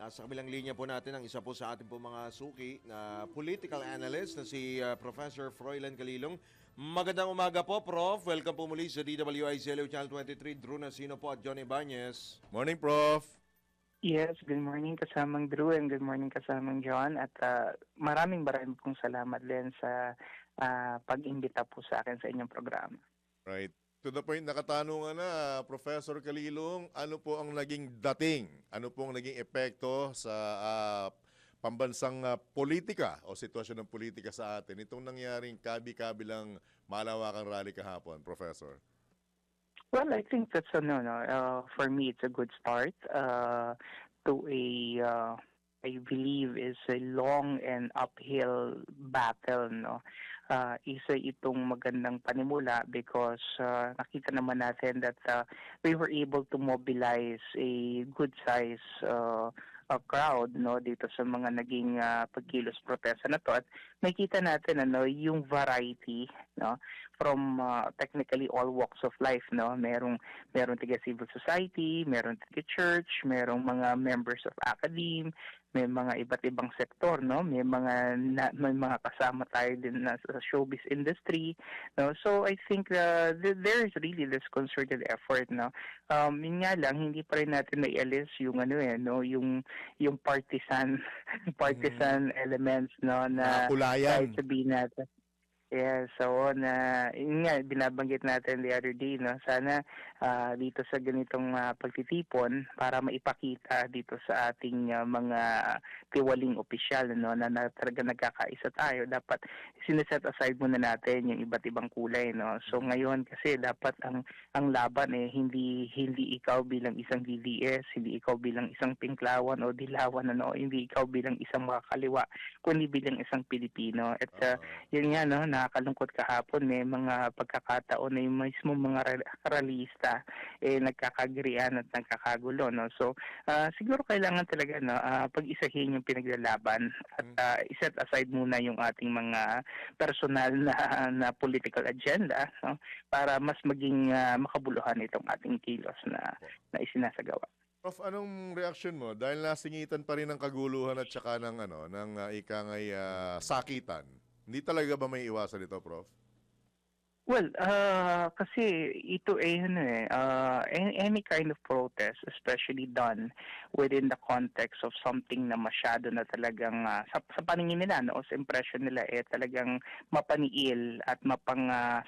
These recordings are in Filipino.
Nasa kabilang linya po natin ang isa po sa ating po mga suki na political analyst na si uh, Professor Froilan Kalilong. Magandang umaga po, Prof. Welcome po muli sa DWI Zelo Channel 23. Drew Nasino po at Johnny Banez. Morning, Prof. Yes, good morning kasamang Drew and good morning kasamang John at ah, maraming maraming pong salamat din sa ah, pag-imbita po sa akin sa inyong programa. Right. To the point, nakatanungan na, Professor Kalilong, ano po ang naging dating? Ano po ang naging epekto sa ah, pambansang ah, politika o sitwasyon ng politika sa atin? Itong nangyaring kabi-kabilang malawakang rally kahapon, Professor. Well, I think that's a no, no. Uh, for me, it's a good start uh, to a, uh, I believe, is a long and uphill battle. No, uh, isa itong magandang panimula because uh, nakita naman natin that uh, we were able to mobilize a good size uh, a crowd no? Dito sa mga naging uh, pagkilos protesta na to. At nakita natin ano yung variety no? From uh, technically all walks of life no? Merong merong tiga civil society merong tiga church merong mga members of academe may mga iba't ibang sektor no? May mga na, may mga kasama tayo din na sa showbiz industry no? So i think uh, th- there is really this concerted effort no? Um yun nga lang hindi pa rin natin naialis yung ano eh no? Yung yung partisan partisan elements no? Na Nakakulayan. kahit sabihin natin Yes, so na yun nga binabanggit natin the other day no? Sana ah, dito sa ganitong ah, pagtitipon para maipakita dito sa ating ah, mga tiwaling opisyal no? Na, na talaga nagkakaisa tayo. Dapat sineset aside muna natin yung iba't ibang kulay no? So ngayon kasi dapat ang ang laban eh hindi hindi ikaw bilang isang DDS hindi ikaw bilang isang pinklawan o dilawan ano? Hindi ikaw bilang isang makakaliwa kundi bilang isang Pilipino. At ah, yun nga no nakakalungkot kahapon may mga pagkakataon na yung mismo mga ra- ralista eh nagkakagirian at nagkakagulo no so ah, siguro kailangan talaga no ah, pag-isahin yung pinaglalaban at ah, iset aside muna yung ating mga personal na na political agenda no para mas maging ah, makabuluhan itong ating kilos na na isinasagawa Prof, anong reaction mo? Dahil nasingitan pa rin ng kaguluhan at saka ng, ano, ng uh, ikangay ah, sakitan. Hindi talaga ba may iwasan ito, Prof? Well, uh, kasi ito eh, ano eh, uh, any, any kind of protest, especially done within the context of something na masyado na talagang, uh, sa, sa paningin nila, no, sa impression nila, eh, talagang mapaniil at mapang uh,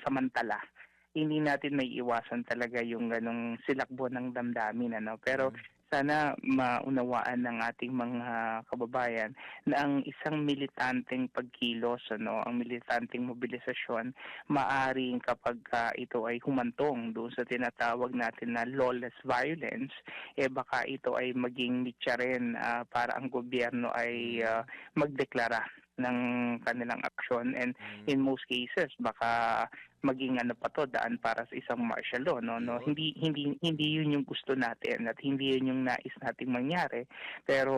hindi natin may iwasan talaga yung ganong silakbo ng damdamin ano. Pero sana maunawaan ng ating mga kababayan na ang isang militanteng pagkilos ano ang militanteng mobilisasyon maaring kapag ah, ito ay humantong doon sa tinatawag natin na lawless violence eh baka ito ay maging mitya rin ah, para ang gobyerno ay ah, magdeklara ng kanilang aksyon. And in most cases baka maging ano pa to daan para sa isang martial law no? No hindi hindi hindi yun yung gusto natin at hindi yun yung nais nating mangyari. Pero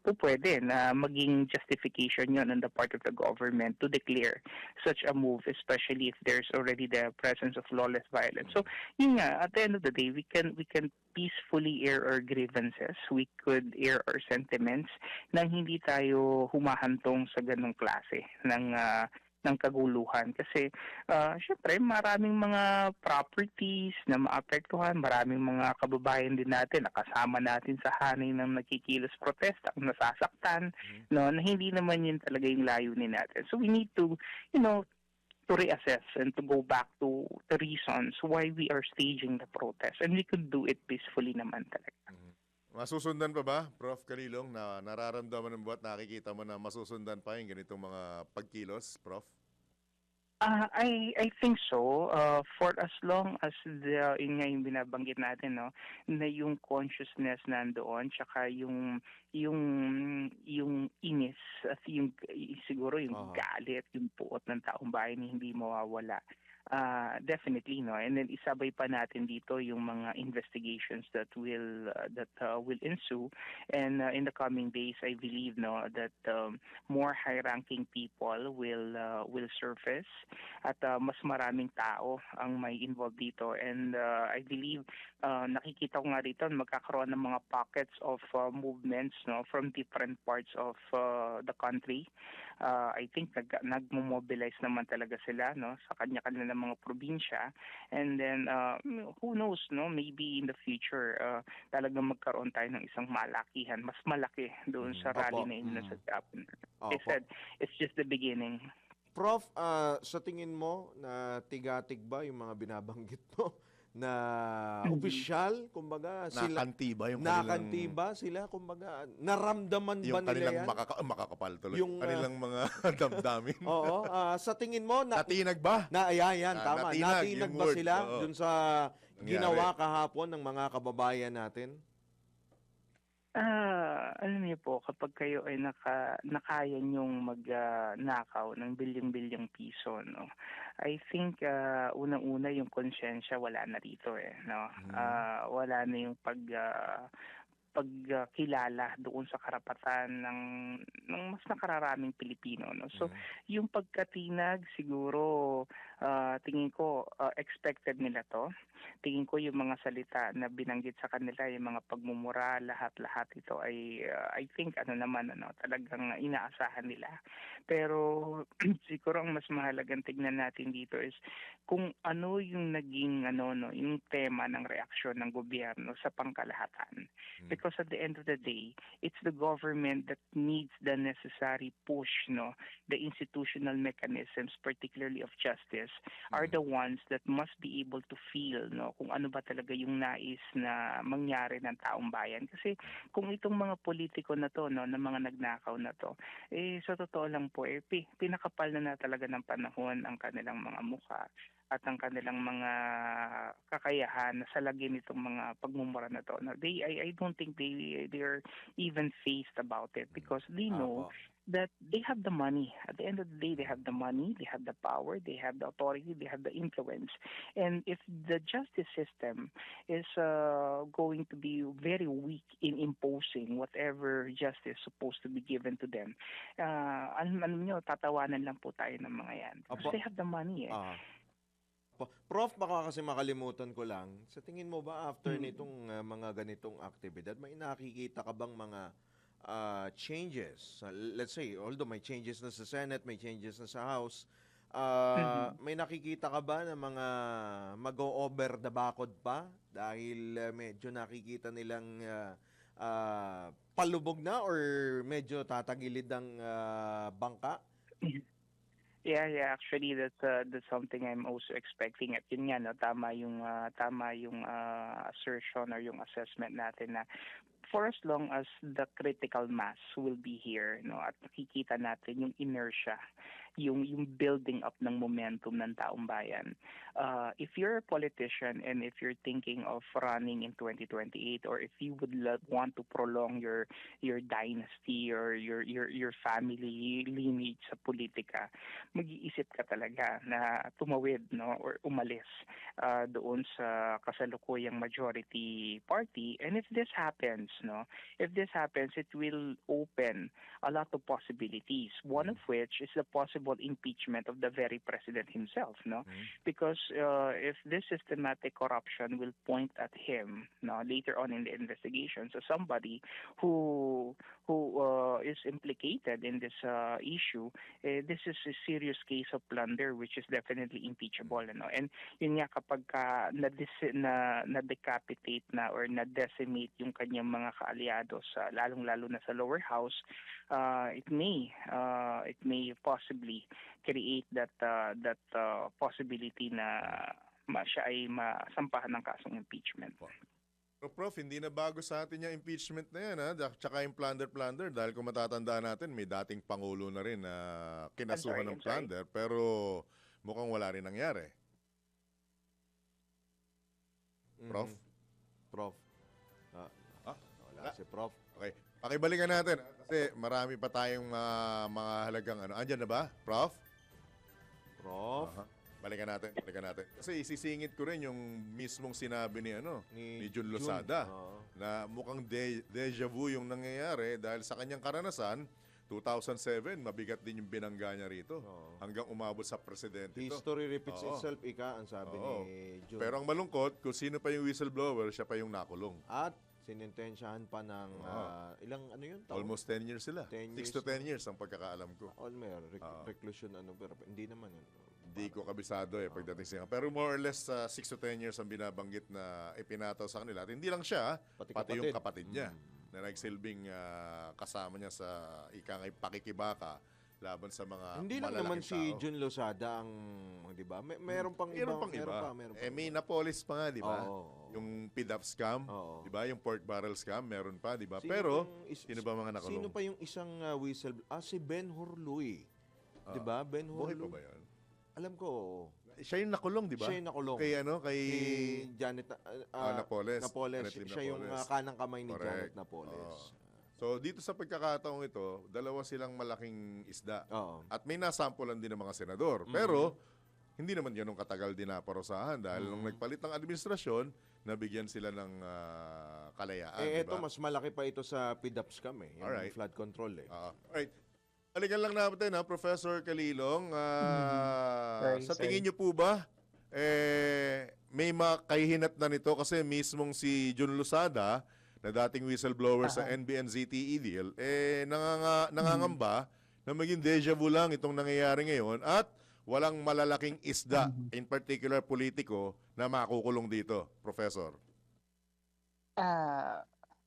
po pwede na maging justification yun on the part of the government to declare such a move especially if there's already the presence of lawless violence. So yun nga at the end of the day we can we can peacefully air our grievances. We could air our sentiments nang hindi tayo humahantong sa ganong klase ng ah, ng kaguluhan kasi ah syempre maraming mga properties na maapektuhan, maraming mga kababayan din natin na kasama natin sa hanay ng nakikilos protesta, ang nasasaktan, no, na hindi naman yun talaga yung layunin natin. So we need to, you know, to reassess and to go back to the reasons why we are staging the protest and we could do it peacefully naman talaga. Masusundan pa ba, Prof. Kalilong, na nararamdaman mo at nakikita mo na masusundan pa yung ganitong mga pagkilos, Prof? Ah, I I think so. Uh, for as long as the yun nga yung binabanggit natin no, na yung consciousness nandoon tsaka yung yung yung inis at yung siguro yung Aha. galit, yung puot ng taong bayan hindi mawawala. Ah, definitely no. And then isabay pa natin dito yung mga investigations that will uh, that uh, will ensue and uh, in the coming days I believe no that um, more high-ranking people will uh, will surface at uh, mas maraming tao ang may involved dito and uh, I believe uh, nakikita ko nga rito magkakaroon ng mga pockets of uh, movements no from different parts of uh, the country. Uh, I think nag nagmo-mobilize naman talaga sila no sa kanya-kanya ng mga probinsya and then uh, who knows no maybe in the future uh, talagang magkaroon tayo ng isang malakihan mas malaki doon Mm, sa rally opo. na yun Mm. sa Japan. I said it's just the beginning. Prof, ah, sa tingin mo na tigatig ba yung mga binabanggit mo na Mhm. opisyal, kumbaga sila Nakanti ba yung kanilang... nakanti ba sila, kumbaga naramdaman ba nila kanilang yan? makaka- makakapal tuloy. Yung, ah, kanilang mga damdamin. Oo, ah, sa tingin mo na Natinag ba? na ayan, yan, Ah, tama. natinag, Natinag ba word, sila oo. dun sa ginawa kahapon ng mga kababayan natin? Ah, alam niyo po, kapag kayo ay naka, nakaya niyong magnakaw ng bilyong-bilyong piso, no, I think ah, unang-una yung konsensya wala na rito eh, no. Mhm. Ah, wala na yung pag ah, pagkilala doon sa karapatan ng ng mas nakararaming Pilipino, no. So, Mhm. yung pagkatinag siguro ah, tingin ko ah, expected nila to. Tingin ko yung mga salita na binanggit sa kanila, yung mga pagmumura, lahat-lahat ito ay ah, I think ano naman ano, talagang inaasahan nila. Pero siguro ang mas mahalagang tignan natin dito is kung ano yung naging ano no, yung tema ng reaksyon ng gobyerno sa pangkalahatan. Mm. Because at the end of the day, it's the government that needs the necessary push, no, the institutional mechanisms, particularly of justice, are the ones that must be able to feel, no, kung ano ba talaga yung nais na mangyari ng taong bayan. Kasi kung itong mga politiko na to, no, na mga nagnakaw na to, eh sa totoo lang po, eh pi- pinakapal na na talaga ng panahon ang kanilang mga mukha at ang kanilang mga kakayahan na salagin itong mga pagmumura na to. Now, they, I, I don't think they they are even faced about it because they know Apo. that they have the money. At the end of the day, they have the money, they have the power, they have the authority, they have the influence. And if the justice system is uh, going to be very weak in imposing whatever justice supposed to be given to them, uh, alam, alam nyo, tatawanan lang po tayo ng mga yan. Because Apo. they have the money eh. Ah. Po- Prof, baka kasi makalimutan ko lang, sa tingin mo ba after Hmm. nitong ah, mga ganitong aktibidad, may nakikita ka bang mga ah, changes? Ah, let's say, although may changes na sa Senate, may changes na sa House, ah, may nakikita ka ba na mga mag-over the bakod pa? Dahil ah, medyo nakikita nilang ah, ah, palubog na or medyo tatagilid ang ah, bangka? Yeah, yeah. Actually, that's uh, that's something I'm also expecting. At yun nga, no, tama yung uh, tama yung uh, assertion or yung assessment natin na for as long as the critical mass will be here, no, at nakikita natin yung inertia, yung yung building up ng momentum ng taong bayan. Uh, if you're a politician and if you're thinking of running in 2028 or if you would lo- want to prolong your your dynasty or your your your family lineage sa politika, mag-iisip ka talaga na tumawid no or umalis uh, doon sa kasalukuyang majority party and if this happens no if this happens it will open a lot of possibilities one of which is the possible impeachment of the very president himself no? Mhm. because uh, if this systematic corruption will point at him no later on in the investigation so somebody who who uh, is implicated in this uh, issue eh, this is a serious case of plunder which is definitely impeachable ano and yun nga kapag ka na na, na decapitate na or na decimate yung kanyang mga kaalyado sa lalong lalo na sa lower house uh, it may uh, it may possibly create that uh, that uh, possibility na ma, siya ay masampahan ng kasong impeachment Pero Prof, hindi na bago sa atin yung impeachment na yan, ha? Tsaka yung plunder-plunder. Dahil kung matatandaan natin, may dating Pangulo na rin na kinasuhan sorry, ng plunder. Pero mukhang wala rin nangyari. Prof? Mhm. Prof. Ah, Ah, wala wala. si Prof. Pakibalikan natin. ha? Kasi marami pa tayong ah, mga halagang ano. Andyan na ba, Prof? Prof. Aha. Balikan natin, balikan natin. Kasi isisingit ko rin yung mismong sinabi ni ano, ni Jun Lozada. Oo. na mukhang de- deja vu yung nangyayari dahil sa kanyang karanasan, 2007, mabigat din yung binangga niya rito. Oo. Hanggang umabot sa presidente ito. History repeats Oo. itself, ika, ang sabi Oo. ni Jun. Pero ang malungkot, kung sino pa yung whistleblower, siya pa yung nakulong. At sinintensyahan pa ng ah, ilang ano yun? taon? Almost 10 years sila. 10 6 years to 10 na. years ang pagkakaalam ko. Olmer, rec- Oo. reclusion ano, pero hindi naman. Ano, Hindi ko kabisado eh pagdating siya. Pero more or less 6 to 10 years ang binabanggit na ipinataw sa kanila. At hindi lang siya, Pati pati, yung kapatid kapatid. niya Mm. na nagsilbing ah, kasama niya sa ikangay pakikibaka laban sa mga Hindi lang naman si tao. Jun Lozada ang, di ba? May, meron pang Meron iba. pang iba. Meron pa, meron pa. Eh, may Napolis pa nga, di ba? Oo. Yung PIDAP scam, Oo. di ba? Yung pork barrel scam, meron pa, di ba? Sino Pero, pang is- sino ba mga nakulong? Sino pa yung isang uh, whistle? Ah, si Ben Hurluy. Di ba? Ben Buhay pa ba yun? Alam ko, oo. Siya yung nakulong, di ba? Siya yung nakulong. Kay ano, kay... Kay Janet uh, Ah, Napoles. Napoles. Janet Lim Siya yung Napoles. uh, kanang kamay ni Correct. Janet Napoles. Oo. So, dito sa pagkakataong ito, dalawa silang malaking isda. Oo. At may nasampulan din ng mga senador. Mm-hmm. Pero, hindi naman ganun katagal din naparusahan dahil nung Mm-hmm. nagpalit ng administrasyon, nabigyan sila ng ah, kalayaan. eh, di eto, ba? mas malaki pa ito sa PDAP scam eh. Yung Alright. flood control eh. Ah, alright. Alikan lang natin ha, Professor Kalilong. Ah, Sorry, sa sorry. tingin niyo po ba, eh, may makahihinat na nito kasi mismong si Jun Lusada, na dating whistleblower sa NBNZTE E deal, eh, nanganga, nangangamba na maging deja vu lang itong nangyayari ngayon at walang malalaking isda, in particular politiko, na makukulong dito, Professor. Ah,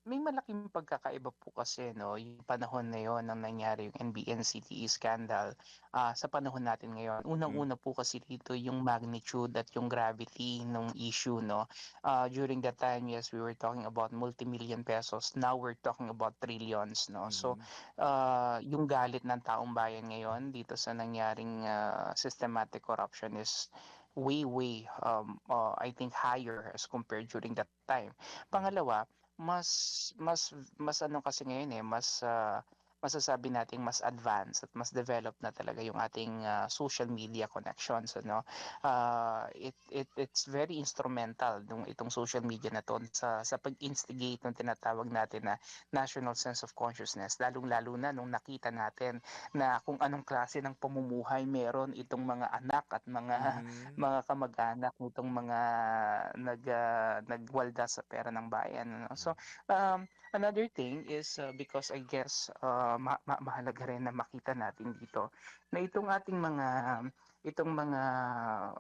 may malaking pagkakaiba po kasi no, yung panahon na yon nang nangyari yung NBNCTE E scandal ah, sa panahon natin ngayon. Unang-una po kasi dito yung magnitude at yung gravity ng issue no. Ah, during that time, yes, we were talking about multi-million pesos. Now we're talking about trillions no. So ah, yung galit ng taong bayan ngayon dito sa nangyaring ah, systematic corruption is way way um, uh, I think higher as compared during that time. Pangalawa, mas mas mas ano kasi ngayon eh, mas ah, masasabi nating mas advanced at mas developed na talaga yung ating ah, social media connections ano. Ah, it, it it's very instrumental nung itong social media na to sa sa pag-instigate ng tinatawag natin na national sense of consciousness lalong-lalo na nung nakita natin na kung anong klase ng pamumuhay meron itong mga anak at mga mga kamag-anak nitong mga nag ah, nagwalda sa pera ng bayan ano. So um another thing is uh, because I guess uh, ma- ma- mahalaga rin na makita natin dito na itong ating mga itong mga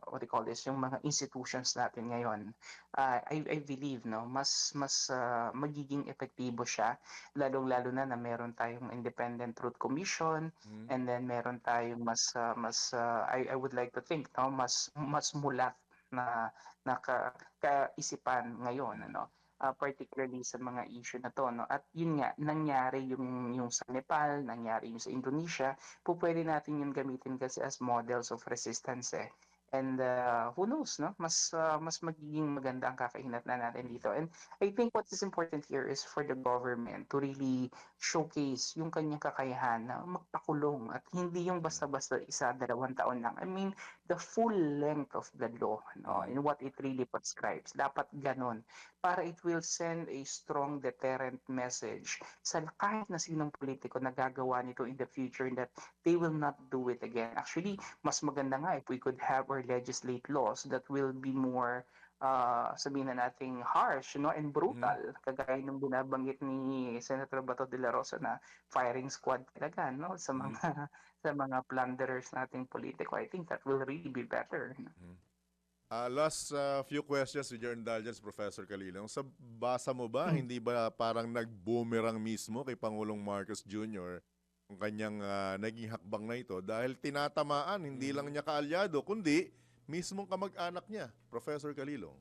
what do you call this yung mga institutions natin ngayon uh, I I believe no mas mas uh, magiging epektibo siya lalong lalo na na meron tayong independent truth commission Mm. and then meron tayong mas uh, mas uh, I I would like to think no mas mas mulat na na ka, kaisipan ngayon ano uh, particularly sa mga issue na to no? At yun nga nangyari yung yung sa Nepal nangyari yung sa Indonesia po pwede natin yung gamitin kasi as models of resistance eh. And uh, who knows no? Mas uh, mas magiging maganda ang kakahinat na natin dito. And I think what is important here is for the government to really showcase yung kanyang kakayahan na magpakulong at hindi yung basta-basta isa dalawang taon lang. I mean the full length of the law no and what it really prescribes. Dapat ganon para it will send a strong deterrent message sa kahit na sinong politiko na gagawa nito in the future that they will not do it again. Actually mas maganda nga if we could have or legislate laws that will be more uh, sabihin na nating harsh no and brutal kagaya ng binabanggit ni Senator Bato de la Rosa na firing squad talaga no sa mga sa mga plunderers nating politiko. I think that will really be better. Ah, last uh, few questions with your indulgence, Professor Kalilong. Sa basa mo ba, hindi ba parang nag-boomerang mismo kay Pangulong Marcos Jr. ang kanyang ah, naging hakbang na ito? Dahil tinatamaan hindi lang niya kaalyado kundi mismong kamag-anak niya, Professor Kalilong.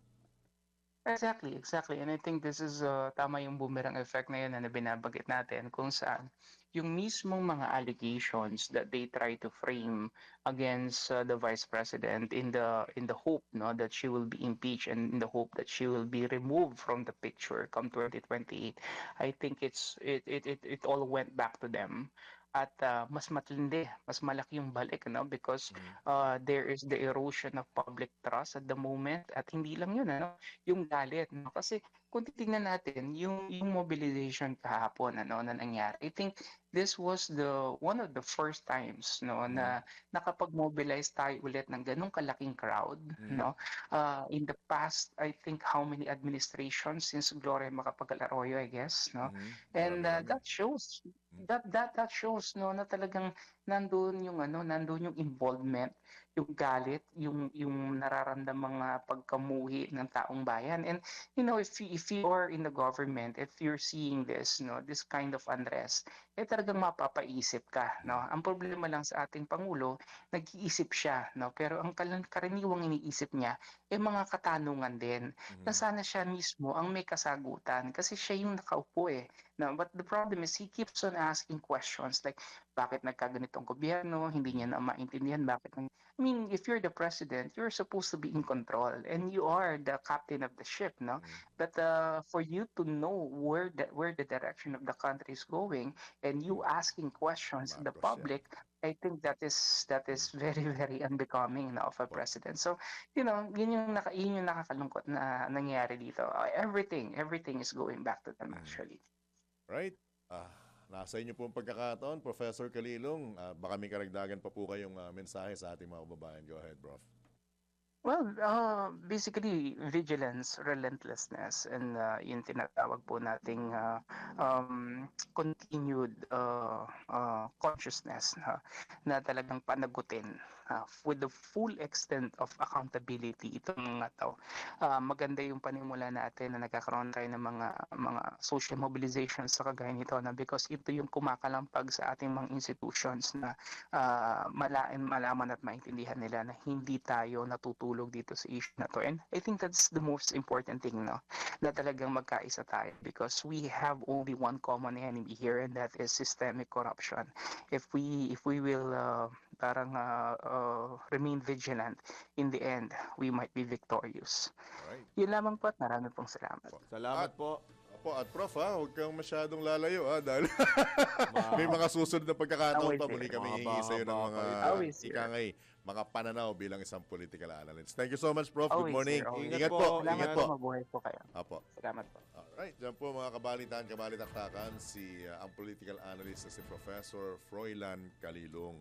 Exactly, exactly. And I think this is uh, tama yung boomerang effect na yun na binabanggit natin kung saan yung mismong mga allegations that they try to frame against uh, the vice president in the in the hope no that she will be impeached and in the hope that she will be removed from the picture come 2028 I think it's it it it, it all went back to them at uh, mas matindi mas malaki yung balik no? Because uh, there is the erosion of public trust at the moment at hindi lang yun ano? Yung galit no? Kasi kung titingnan natin yung yung mobilization kahapon ano na nangyari, I think this was the one of the first times no na nakapag-mobilize tayo ulit ng ganong kalaking crowd Mm. no. Uh, in the past, I think how many administrations since Gloria Macapagal Arroyo, I guess, no. Mhm. And uh, that shows that that that shows no na talagang nandoon yung ano nandoon yung involvement yung galit yung yung nararamdamang mga pagkamuhi ng taong bayan and you know if you, if you are in the government if you're seeing this no this kind of unrest eh talagang mapapaisip ka no ang problema lang sa ating pangulo nag-iisip siya no pero ang karaniwang iniisip niya eh mga katanungan din Mhm. na sana siya mismo ang may kasagutan kasi siya yung nakaupo eh. No, but the problem is he keeps on asking questions like bakit nagkaganitong gobyerno, hindi niya na maintindihan bakit I mean, if you're the president, you're supposed to be in control and you are the captain of the ship, no? But uh, for you to know where the where the direction of the country is going and you asking questions to the public, I think that is that is very very unbecoming no, of a president. So you know, yun yung, naka, yun yung nakakalungkot na nangyayari dito. Everything, everything is going back to them Mm. actually. Right? Ah, nasa inyo po ang pagkakataon, Professor Kalilong. Ah, baka may karagdagan pa po kayong ah, mensahe sa ating mga kababayan. Go ahead, Prof. Well, uh, basically, vigilance, relentlessness, and uh, yung tinatawag po nating uh, um, continued uh, uh, consciousness na, na talagang panagutin uh, with the full extent of accountability itong mga tao. Uh, maganda yung panimula natin na nagkakaroon tayo ng mga mga social mobilizations sa kagaya nito na because ito yung kumakalampag sa ating mga institutions na uh, malain, malaman at maintindihan nila na hindi tayo natutulog dito sa issue na to. And I think that's the most important thing, no? Na talagang magkaisa tayo because we have only one common enemy here and that is systemic corruption. If we if we will uh, parang uh, uh, remain vigilant, in the end, we might be victorious. Alright. Yun lamang po at marami pong salamat. Salamat po. Apo, at Prof, ha, huwag kang masyadong lalayo ha, dahil Ma- may mga susunod na pagkakataon Always, pa muli kami Mahaba, hihingi sa iyo ng mga. Always, ikangay, mga pananaw bilang isang political analyst. Thank you so much, Prof. Good Always, morning. always. Ingat Ingat po. po, Salamat Ingat po, po. mabuhay po kayo. Apo. Salamat po. Alright, dyan po mga kabalitan, kabalitaktakan, si uh, ang political analyst na si Professor Froilan Kalilong.